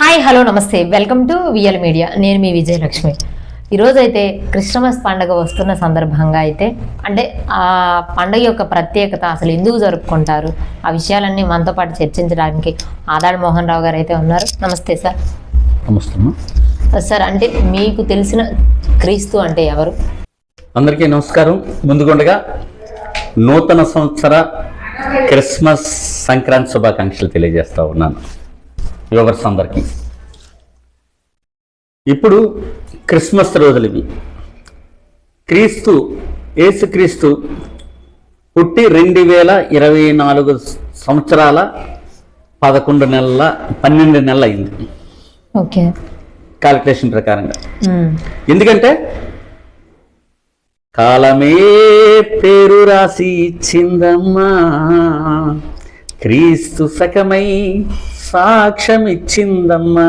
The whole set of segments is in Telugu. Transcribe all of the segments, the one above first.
Hi hello namaste. Welcome to VL media. నేను మీ విజయలక్ష్మి. ఈరోజు అయితే క్రిస్టమస్ పండుగ వస్తున్న సందర్భంగా అయితే అంటే ఆ పండుగ యొక్క ప్రత్యేకత అసలు ఎందుకు జరుపుకుంటారు? ఆ విషయాలన్నీ మనతో పాటు చర్చించడానికి ఆదాడు మోహన్ రావు గారు అయితే ఉన్నారు. నమస్తే సార్. నమస్తే సార్ అంటే మీకు తెలిసిన క్రీస్తు అంటే ఎవరు? అందరికీ నమస్కారం. ముందుగుండగా నూతన సంవత్సర క్రిస్మస్ సంక్రాంతి శుభాకాంక్షలు తెలియజేస్తా ఉన్నాను. వ్యూవర్స్ అందరికీ. ఇప్పుడు క్రిస్మస్ రోజులు ఇవి. క్రీస్తు యేసుక్రీస్తు పుట్టి రెండు వేల ఇరవై నాలుగు సంవత్సరాల పదకొండు నెలల పన్నెండు నెలలు అయింది. ఓకే. క్యాలిక్యులేషన్ ప్రకారంగా. ఎందుకంటే కాలమే పేరు రాసి ఇచ్చిందమ్మా. క్రీస్తు సకమై సాక్ష్యం ఇచ్చిందమ్మా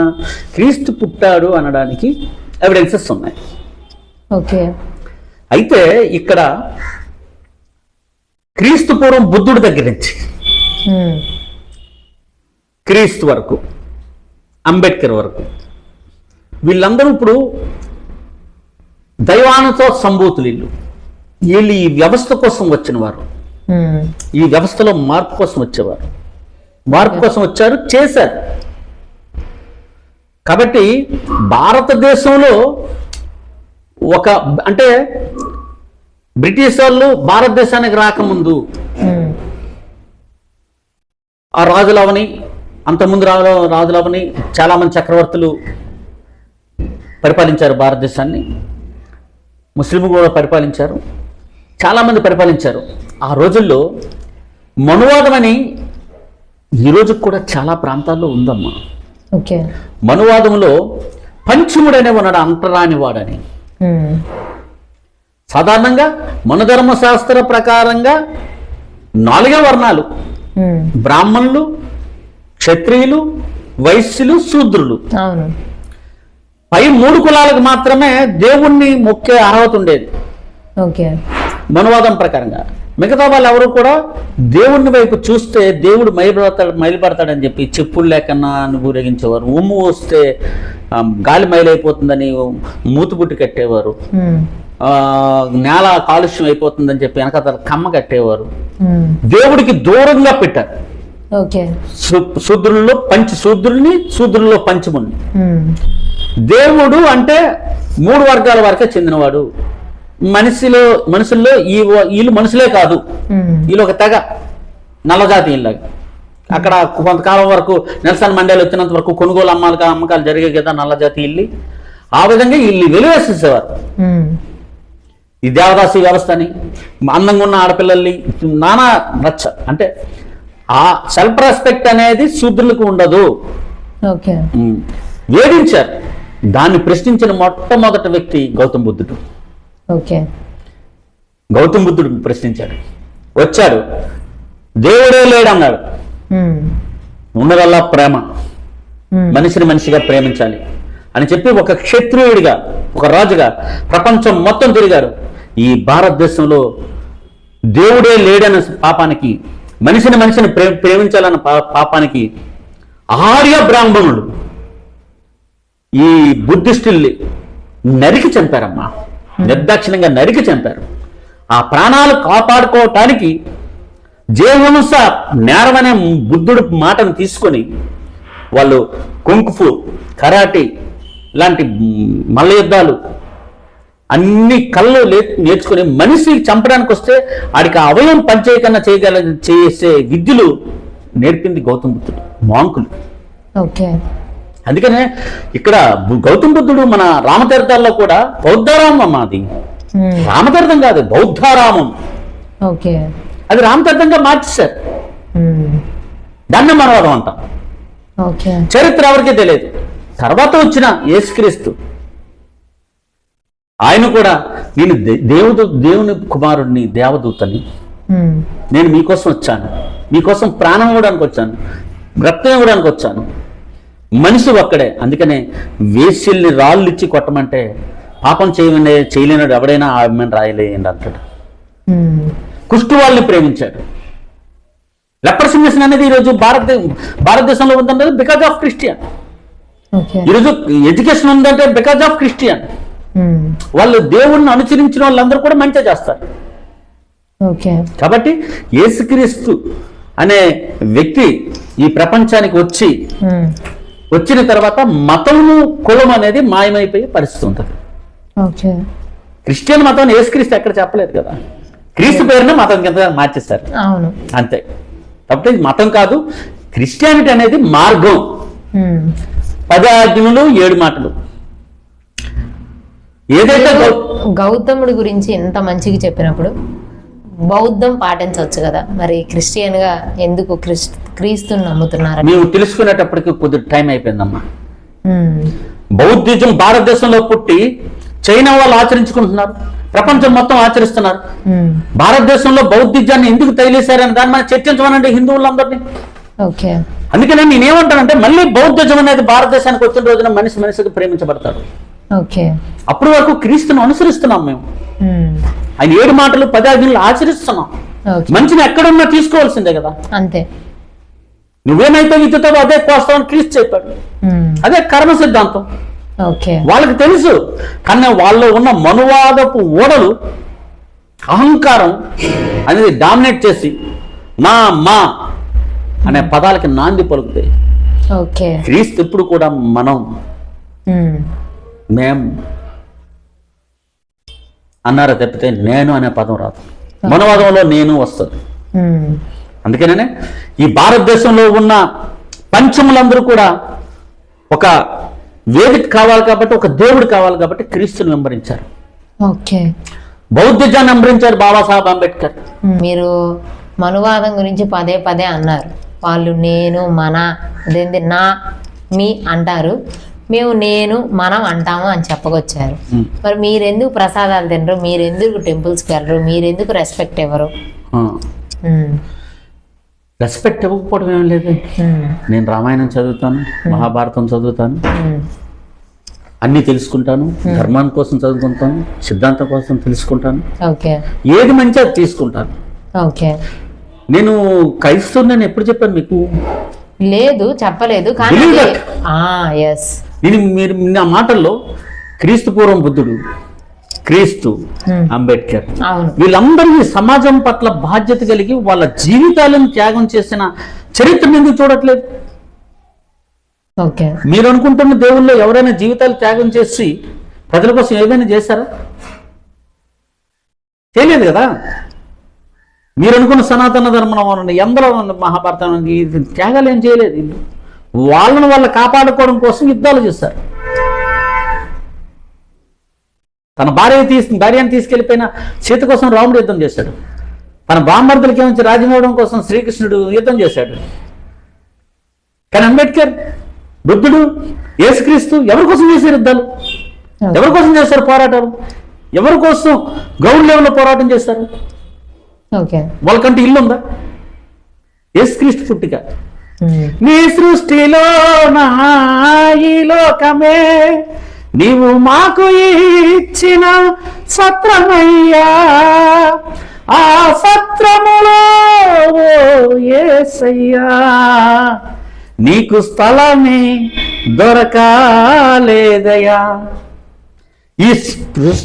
క్రీస్తు పుట్టాడు అనడానికి ఎవిడెన్సెస్ ఉన్నాయి. ఓకే. అయితే ఇక్కడ క్రీస్తు పూర్వం బుద్ధుడి దగ్గర నుంచి క్రీస్తు వరకు అంబేద్కర్ వరకు వీళ్ళందరూ ఇప్పుడు దైవానుతో సంభూతులు వీళ్ళు. వీళ్ళు ఈ వ్యవస్థ కోసం వచ్చిన వారు. ఈ వ్యవస్థలో మార్పు కోసం వచ్చేవారు. మార్పు కోసం వచ్చారు చేశారు. కాబట్టి భారతదేశంలో ఒక అంటే బ్రిటిష్ వాళ్ళు భారతదేశానికి రాకముందు ఆ రాజులవని అంతకుముందు రాజు రాజులవని చాలామంది చక్రవర్తులు పరిపాలించారు భారతదేశాన్ని. ముస్లింలు కూడా పరిపాలించారు. చాలామంది పరిపాలించారు. ఆ రోజుల్లో మనువాదం అని ఈరోజు కూడా చాలా ప్రాంతాల్లో ఉందమ్మా. ఓకే. మనువాదంలో పంచముడనే ఉన్నాడు అంటరాని వాడని. సాధారణంగా మనుధర్మశాస్త్ర ప్రకారంగా నాలుగే వర్ణాలు. బ్రాహ్మణులు క్షత్రియులు వైశ్యులు శూద్రులు. పై మూడు కులాలకు మాత్రమే దేవుణ్ణి మొక్కే అర్హత ఉండేది. ఓకే. మనువాదం ప్రకారంగా. మిగతా వాళ్ళు ఎవరు కూడా దేవుణ్ణి వైపు చూస్తే దేవుడు మైలుపడతాడు మైలుపడతాడని చెప్పి చెప్పులు లేకన్నా అని ఊరేగించేవారు ఉమ్ము వస్తే గాలి మైలైపోతుందని మూతుబుట్టి కట్టేవారు. నేల కాలుష్యం అయిపోతుందని చెప్పి వెనకాల కమ్మ కట్టేవారు. దేవుడికి దూరంగా పెట్టారు. శూద్రుల్లో పంచ శూద్రుల్ని శూద్రుల్లో పంచముని దేవుడు అంటే మూడు వర్గాల వరకే చెందినవాడు. మనిషిలో మనుషుల్లో ఈ వీళ్ళు మనుషులే కాదు. వీళ్ళు ఒక తెగ నల్లజాతి వీళ్ళగా అక్కడ కొంతకాలం వరకు నెల్సన్ మండేలు వచ్చినంత వరకు కొనుగోలు అమ్మాలి అమ్మకాలు జరిగాయి కదా నల్లజాతి ఇల్లు. ఆ విధంగా వీళ్ళు వెలువేసేసేవారు ఈ దేవదాసి వ్యవస్థని అందంగా ఉన్న ఆడపిల్లల్ని నానా రచ్చ. అంటే ఆ సెల్ఫ్ రెస్పెక్ట్ అనేది శూద్రులకు ఉండదు. వేధించారు. దాన్ని ప్రశ్నించిన మొట్టమొదటి వ్యక్తి గౌతమ్ బుద్ధుడు. ఓకే. గౌతమ్ బుద్ధుడు ప్రశ్నించాడు. వచ్చాడు. దేవుడే లేడన్నాడు ఉన్నదల్లా ప్రేమ. మనిషిని మనిషిగా ప్రేమించాలి. అని చెప్పి ఒక క్షత్రియుడిగా ఒక రాజుగా ప్రపంచం మొత్తం తిరిగాడు ఈ భారతదేశంలో దేవుడే లేడన్న పాపానికి మనిషిని మనిషిని ప్రే ప్రేమించాలన్న పాపానికి ఆర్య బ్రాహ్మణుడు ఈ బుద్ధిస్టుల్ని నరికి చంపారమ్మా. నిర్దాక్షిణ్యంగా నరికి చంపారు. ఆ ప్రాణాలు కాపాడుకోవటానికి జీవహింస నేరమనే బుద్ధుడు మాటను తీసుకొని వాళ్ళు కుంకుఫు కరాటే ఇలాంటి మల్ల యుద్ధాలు అన్ని కళ్ళు లే నేర్చుకుని మనిషి చంపడానికి వస్తే ఆడికి అవయం పంచేయకన్నా చేయగల చేసే విద్యలు నేర్పింది గౌతమ బుద్ధుడు మాంకులు. ఓకే అందుకనే ఇక్కడ గౌతమ బుద్ధుడు మన రామతీర్థాల్లో కూడా బౌద్ధారామం అది రామతీర్థం కాదు బౌద్ధారామం. ఓకే. అది రామతీర్థంగా మార్చేశారు. దాన్ని మనవాదం అంటాం. చరిత్ర ఎవరికీ తెలియదు. తర్వాత వచ్చిన యేసుక్రీస్తు. ఆయన కూడా నేను దేవుడు దేవుని కుమారుడిని దేవదూతని నేను మీకోసం వచ్చాను. మీకోసం ప్రాణం ఇవ్వడానికి వచ్చాను. రక్తం ఇవ్వడానికి వచ్చాను. మనిషి ఒక్కడే. అందుకనే వేశ్యల్ని రాళ్ళు ఇచ్చి కొట్టమంటే పాపం చేయమనే చేయలేనాడు ఎవడైనా ఆమెను రాయలేయండి అంటాడు. కుష్టు వాళ్ళని ప్రేమించాడు. లెపర్సినేషన్ అనేది ఈరోజు భారత భారతదేశంలో ఉందంటే బికాజ్ ఆఫ్ క్రిస్టియన్ ఈరోజు ఎడ్యుకేషన్ ఉందంటే బికాజ్ ఆఫ్ క్రిస్టియన్ వాళ్ళు దేవుణ్ణి అనుసరించిన వాళ్ళందరూ కూడా మంచిగా చేస్తారు. కాబట్టి యేసుక్రీస్తు అనే వ్యక్తి ఈ ప్రపంచానికి వచ్చి వచ్చిన తర్వాత మతము కులం అనేది మాయమైపోయే పరిస్థితి ఉంటుంది. క్రిస్టియన్ మతం యేసుక్రీస్తు ఎక్కడ చెప్పలేదు కదా? క్రీస్తు పేరున మతం కింద మార్చేస్తారు అవును. అంతే. కాబట్టి ఇది మతం కాదు క్రిస్టియానిటీ అనేది మార్గం. పది ఆజ్ఞలు ఏడు మాటలు. ఏదైతే గౌతముడి గురించి ఎంత మంచిగా చెప్పినప్పుడు బౌద్ధం పాటించవచ్చు కదా. మరి క్రిస్టియన్గా ఎందుకు క్రిస్ క్రీస్తుని నమ్ముతున్నారు మేము తెలుసుకునేటప్పటికి కొద్ది టైం అయిపోయిందమ్మా. బౌద్ధిజం భారతదేశంలో పుట్టి చైనా వాళ్ళు ఆచరించుకుంటున్నారు. ప్రపంచం మొత్తం ఆచరిస్తున్నారు. భారతదేశంలో బౌద్ధిజాన్ని ఎందుకు తగిలేశారని దాన్ని మనం చర్చించమనండి హిందువులందరినీ. ఓకే. అందుకనే నేనేమంటానంటే మళ్ళీ బౌద్ధజం అనేది భారతదేశానికి వచ్చిన రోజున మనిషి మనిషికి ప్రేమించబడతాడు. ఓకే. అప్పటి వరకు క్రీస్తును అనుసరిస్తున్నాం మేము. ఆయన ఏడు మాటలు పది ఆజ్ఞలు ఆచరిస్తున్నాం. మంచిని ఎక్కడున్నా తీసుకోవాల్సిందే కదా. అంతే. నువ్వేమైతే విద్యుతావో అదే కోస్తావని క్రీస్తు చెప్పాడు. ఉమ్, అదే కర్మ సిద్ధాంతం. ఓకే వాళ్ళకి తెలుసు కానీ వాళ్ళలో ఉన్న మనువాదపు ఓడలు అహంకారం అనేది డామినేట్ చేసి నా మా అనే పదాలకి నాంది పలుకుతాయి. క్రీస్తు ఎప్పుడు కూడా మనం. ఉమ్, మేం అన్నారా తప్పితే నేను అనే పదం రాదు. మనవాదంలో నేను వస్తుంది. అందుకనే ఈ భారతదేశంలో ఉన్న పంచములందరూ కూడా ఒక వేదిక కావాలి కాబట్టి ఒక దేవుడు కావాలి కాబట్టి క్రీస్తుని వెంబడించారు. ఓకే. బౌద్ధిజాన్ని వెంబడించారు బాబాసాహెబ్ అంబేద్కర్. మీరు మనువాదం గురించి పదే పదే అన్నారు. వాళ్ళు నేను మన అదేంటి నా మీ అంటారు. మేము నేను మనం అంటాము అని చెప్పకొచ్చారు. మరి మీరెందుకు ప్రసాదాలు తినరు? మీరెందుకు టెంపుల్స్కి వెళ్ళరు? మీరెందుకు రెస్పెక్ట్ ఇవ్వరు? రెస్పెక్ట్ ఇవ్వకపోవడం ఏం లేదు. నేను రామాయణం చదువుతాను మహాభారతం చదువుతాను. అన్నీ తెలుసుకుంటాను ధర్మాన్ని కోసం చదువుకుంటాను సిద్ధాంతం కోసం తెలుసుకుంటాను. ఓకే. ఏది మంచి అది తీసుకుంటాను. ఓకే. నేను క్రైస్తవుని నేను ఎప్పుడు చెప్పాను మీకు? లేదు చెప్పలేదు. కానీ ఎస్ నేను మీరు నా మాటల్లో క్రీస్తు పూర్వం బుద్ధుడు క్రీస్తు. అంబేద్కర్ అవును. వీళ్ళందరూ ఈ సమాజం పట్ల బాధ్యత కలిగి వాళ్ళ జీవితాలను త్యాగం చేసిన చరిత్రను ఎందుకు చూడట్లేదు? మీరు అనుకుంటున్న దేవుళ్ళు ఎవరైనా జీవితాలు త్యాగం చేసి ప్రజల కోసం ఏదైనా చేశారా? చేయలేదు కదా? మీరు అనుకున్న సనాతన ధర్మం ఎందరో మహాభారతం త్యాగాలు ఏం చేయలేదు వాళ్ళని వాళ్ళు కాపాడుకోవడం కోసం యుద్ధాలు చేశారు. తన భార్య తీసి భార్యను తీసుకెళ్ళిపోయిన సీత కోసం రాముడు యుద్ధం చేశాడు. తన బామ్మర్దులకి ఏమించి రాజ్యం కోసం శ్రీకృష్ణుడు యుద్ధం చేశాడు. కానీ అంబేద్కర్ బుద్ధుడు యేసుక్రీస్తు ఎవరి కోసం చేశారు యుద్ధాలు? ఎవరి కోసం చేశారు పోరాటాలు? ఎవరి కోసం గ్రౌండ్ లెవెల్లో పోరాటం చేశారు? వాళ్ళకంటే ఇల్లు ఉందా యేసుక్రీస్తు పుట్టిక. నీ సృష్టిలో నా ఈ లోకమే. నీవు మాకు ఇచ్చిన సత్రమయ్యా. ఆ సత్రములో ఓ నీకు స్థలమే దొరకాలేదయ్యా. ఈ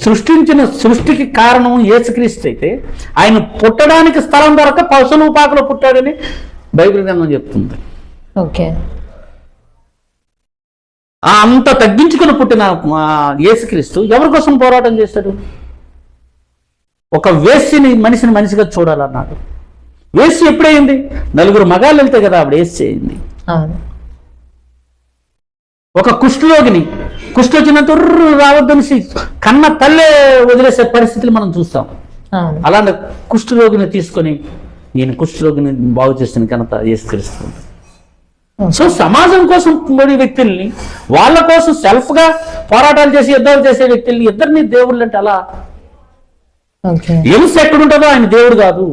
సృష్టించిన సృష్టికి కారణం ఏసుక్రీస్తు అయితే ఆయన పుట్టడానికి స్థలం దొరక పశువులు పుట్టాడని బైబిల్ గ్రంథం చెప్తుంది. ఓకే. ఆ అంత తగ్గించుకుని పుట్టిన యేసుక్రీస్తు ఎవరి కోసం పోరాటం చేశాడు? ఒక వేసిని మనిషిని మనిషిగా చూడాలన్నాడు. వేసి ఎప్పుడైంది నలుగురు మగాళ్ళు వెళ్తే కదా ఆవిడ వేసి అయింది అవును. ఒక కుష్ఠరోగిని కుష్ఠ వచ్చినంత ఉర్రు రావద్దనేసి కన్న తల్లే వదిలేసే పరిస్థితులు మనం చూస్తాం. అలాంటి కుష్ఠరోగిని తీసుకొని ఈయన కుష్ఠరోగిని బాగు చేసిన ఘనత యేసుక్రీస్తు. సో సమాజం కోసం పడే వ్యక్తుల్ని వాళ్ళ కోసం సెల్ఫ్గా పోరాటాలు చేసి యుద్ధాలు చేసే వ్యక్తుల్ని ఇద్దరిని దేవుళ్ళు అంటే అలా ఓకే. హింస ఎక్కడుంటుందో ఆయన దేవుడు కాదు.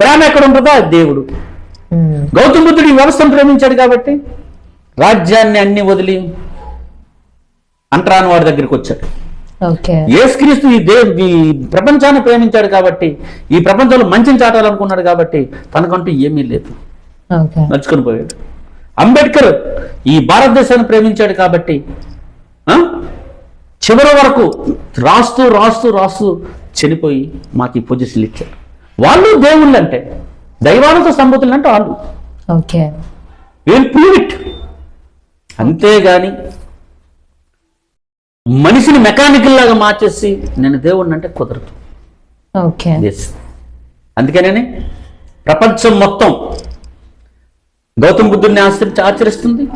ప్రేమ ఎక్కడ ఉంటుందో అది దేవుడు. గౌతమ బుద్ధుడు ఈ వ్యవస్థను ప్రేమించాడు కాబట్టి రాజ్యాన్ని అన్ని వదిలి అంటరాని వాడి దగ్గరికి వచ్చాడు. ఓకే. యేసుక్రీస్తు ఈ దే ఈ ప్రపంచాన్ని ప్రేమించాడు కాబట్టి ఈ ప్రపంచంలో మంచిని చాటాలనుకున్నాడు కాబట్టి తనకంటూ ఏమీ లేదు. ఓకే. నడుచుకొని పోయాడు. అంబేద్కర్ ఈ భారతదేశాన్ని ప్రేమించాడు కాబట్టి చివరి వరకు రాస్తూ రాస్తూ రాస్తూ చనిపోయి మాకు ఈ పొజిషన్లు ఇచ్చారు. వాళ్ళు దేవుళ్ళు అంటే దైవాలతో సంబూతులు అంటే వాళ్ళు. ఓకే. విల్ ప్రూవ్ ఇట్ అంతేగాని మనిషిని మెకానికల్ లాగా మార్చేసి నేను దేవుడిని అంటే కుదరదు. ఓకే. అందుకనే ప్రపంచం మొత్తం గౌతమ బుద్ధుడిని ఆచరించి ఆచరిస్తుంది.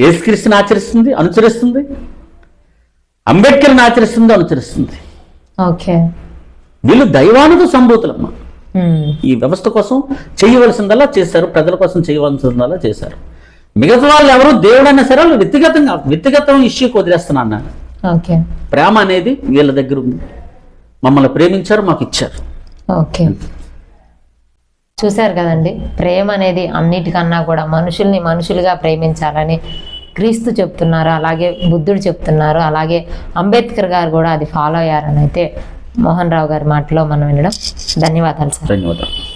యేసుక్రీస్తుని ఆచరిస్తుంది అనుసరిస్తుంది అంబేద్కర్ని ఆచరిస్తుంది అనుసరిస్తుంది ఓకే. వీళ్ళు దైవానుకు సంభూతులమ్మ. ఈ వ్యవస్థ కోసం చేయవలసిందల్లా చేశారు ప్రజల కోసం చేయవలసిందల్లా చేశారు. మిగతా వాళ్ళు ఎవరు దేవుడైనా సరే వాళ్ళు వ్యక్తిగతంగా వ్యక్తిగతం ఇష్యూకి వదిలేస్తున్నాను నేను ఓకే. ప్రేమ అనేది వీళ్ళ దగ్గర ఉంది. మమ్మల్ని ప్రేమించారు మాకు ఇచ్చారు. ఓకే. చూశారు కదండి ప్రేమ అనేది అన్నిటికన్నా కూడా మనుషుల్ని మనుషులుగా ప్రేమించాలని క్రీస్తు చెప్తున్నారు అలాగే బుద్ధుడు చెప్తున్నారు అలాగే అంబేద్కర్ గారు కూడా అది ఫాలో అయ్యారని అయితే మోహన్ రావు గారి మాటలో మనం వినడం. ధన్యవాదాలు సార్. ధన్యవాదాలు.